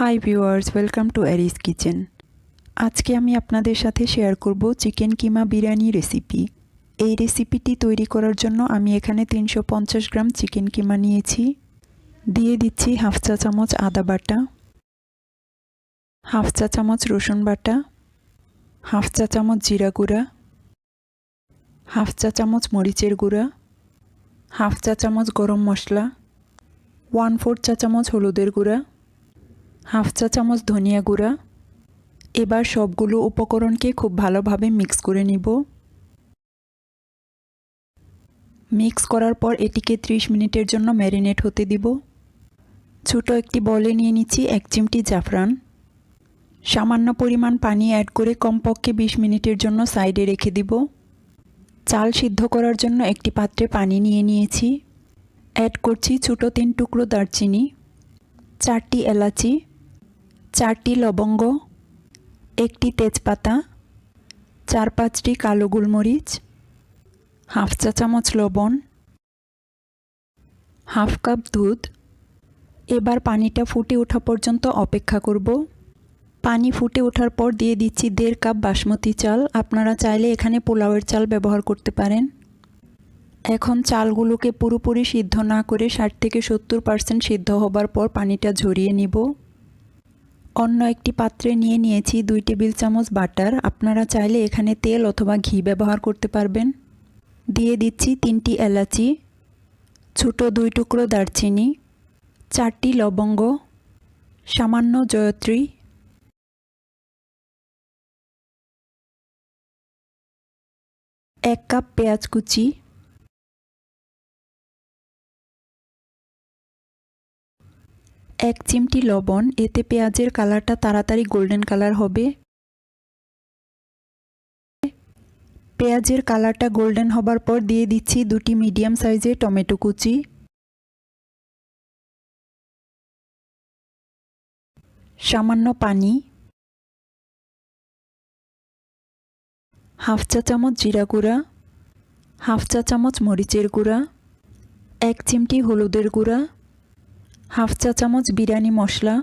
Hi viewers welcome to Ari's Kitchen আজকে আমি আপনাদের সাথে শেয়ার করব চিকেন কিমা বিরিয়ানি রেসিপি এই রেসিপিটি তৈরি করার জন্য আমি এখানে তিনশো পঞ্চাশ গ্রাম চিকেন কিমা নিয়েছি। দিয়ে দিচ্ছি হাফ চা চামচ আদা বাটা, হাফ চা চামচ রসুন বাটা, হাফ চা চামচ জিরা গুঁড়া, হাফ চা চামচ মরিচের গুঁড়া, হাফ চা চামচ গরম মশলা, ওয়ান ফোর চা চামচ হলুদের গুঁড়া হাফ চা চামচ ধনিয়া গুঁড়া। এবার সবগুলো উপকরণকে খুব ভালোভাবে মিক্স করে নিব। মিক্স করার পর এটিকে 30 মিনিটের জন্য ম্যারিনেট হতে দিব। ছোট একটি বলে নিয়ে নিচ্ছি এক চিমটি জাফরান। সামান্য পরিমাণ পানি অ্যাড করে কমপক্ষে 20 মিনিটের জন্য সাইডে রেখে দিব। চাল সিদ্ধ করার জন্য একটি পাত্রে পানি নিয়ে নিয়েছি। অ্যাড করছি ছোটো তিন টুকরো দারচিনি, চারটি এলাচি চারটি লবঙ্গ, একটি তেজপাতা, চার পাঁচটি কালো গোলমরিচ, হাফ চা চামচ লবণ, হাফ কাপ দুধ। এবার পানিটা ফুটে ওঠা পর্যন্ত অপেক্ষা করব। পানি ফুটে ওঠার পর দিয়ে দিচ্ছি দেড় কাপ বাসমতি চাল। আপনারা চাইলে এখানে পোলাওয়ের চাল ব্যবহার করতে পারেন। এখন চালগুলোকে পুরোপুরি সিদ্ধ না করে ষাট থেকে সত্তর পার্সেন্ট সিদ্ধ হবার পর পানিটা ঝরিয়ে নিব। অন্য একটি পাত্রে নিয়ে নিয়েছি দুই টেবিল চামচ বাটার। আপনারা চাইলে এখানে তেল অথবা ঘি ব্যবহার করতে পারবেন। দিয়ে দিচ্ছি তিনটি এলাচি, ছোট দুই টুকরো দারচিনি, চারটি লবঙ্গ, সামান্য জয়ত্রী। এক কাপ পেঁয়াজ কুচি এক চিমটি লবণ, এতে পেঁয়াজের কালারটা তাড়াতাড়ি গোল্ডেন কালার হবে। পেঁয়াজের কালারটা গোল্ডেন হবার পর দিয়ে দিচ্ছি দুটি মিডিয়াম সাইজের টমেটো কুচি। সামান্য পানি। হাফ চা চামচ জিরা গুঁড়া। হাফ চা চামচ মরিচের গুঁড়া। এক চিমটি হলুদের গুঁড়া। হাফ চা চামচ বিরিয়ানি মশলা।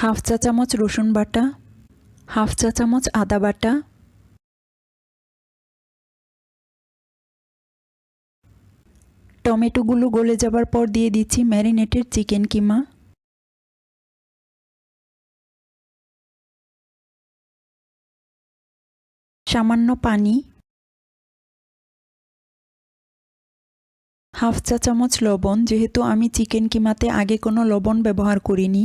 হাফ চা চামচ রসুন বাটা। হাফ চা চামচ আদা বাটা। টমেটোগুলো গলে যাবার পর দিয়ে দিচ্ছি ম্যারিনেটেড চিকেন কিমা। সামান্য পানি। হাফ চা চামচ লবণ, যেহেতু আমি চিকেন কিমাতে আগে কোনো লবণ ব্যবহার করিনি।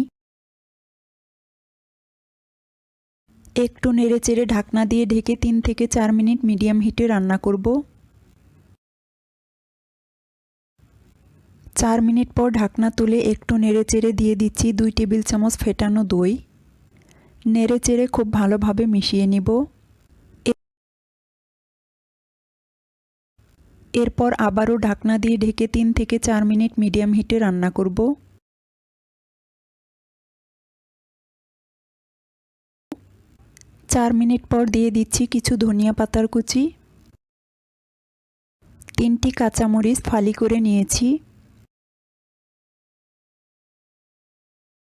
একটু নেড়ে চেড়ে ঢাকনা দিয়ে ঢেকে তিন থেকে চার মিনিট মিডিয়াম হিটে রান্না করব। চার মিনিট পর ঢাকনা তুলে একটু নেড়ে চেড়ে দিয়ে দিচ্ছি দুই টেবিল চামচ ফেটানো দই। নেড়ে চেড়ে খুব ভালোভাবে মিশিয়ে নিব। এরপর আবারও ঢাকনা দিয়ে ঢেকে তিন থেকে চার মিনিট মিডিয়াম হিটে রান্না করব। চার মিনিট পর দিয়ে দিচ্ছি কিছু ধনিয়া পাতার কুচি। তিনটি কাঁচামরিচ ফালি করে নিয়েছি।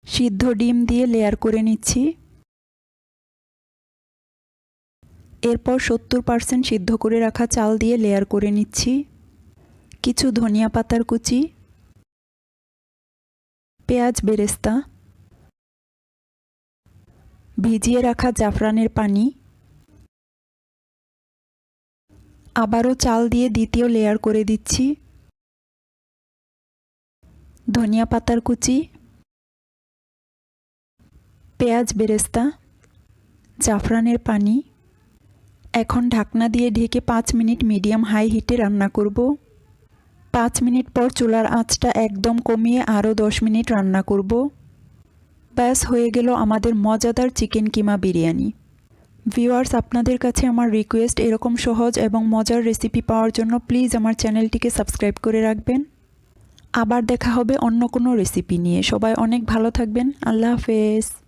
সিদ্ধ ডিম দিয়ে লেয়ার করে নিচ্ছি। এরপর সত্তর পার্সেন্ট সিদ্ধ করে রাখা চাল দিয়ে লেয়ার করে নিচ্ছি। কিছু ধনিয়া পাতার কুচি। পেঁয়াজ বেরেস্তা। ভিজিয়ে রাখা জাফরানের পানি। আবারও চাল দিয়ে দ্বিতীয় লেয়ার করে দিচ্ছি। ধনিয়া পাতার কুচি। পেঁয়াজ বেরেস্তা। জাফরানের পানি। এখন ঢাকনা দিয়ে ঢেকে পাঁচ মিনিট মিডিয়াম হাই হিটে রান্না করব। পাঁচ মিনিট পর চুলার আঁচটা একদম কমিয়ে আরও দশ মিনিট রান্না করব। ব্যাস, হয়ে গেল আমাদের মজাদার চিকেন কিমা বিরিয়ানি। ভিউয়ার্স, আপনাদের কাছে আমার রিকোয়েস্ট এরকম সহজ এবং মজার রেসিপি পাওয়ার জন্য প্লিজ আমার চ্যানেলটিকে সাবস্ক্রাইব করে রাখবেন। আবার দেখা হবে অন্য কোনো রেসিপি নিয়ে। সবাই অনেক ভালো থাকবেন। আল্লাহ হাফেজ।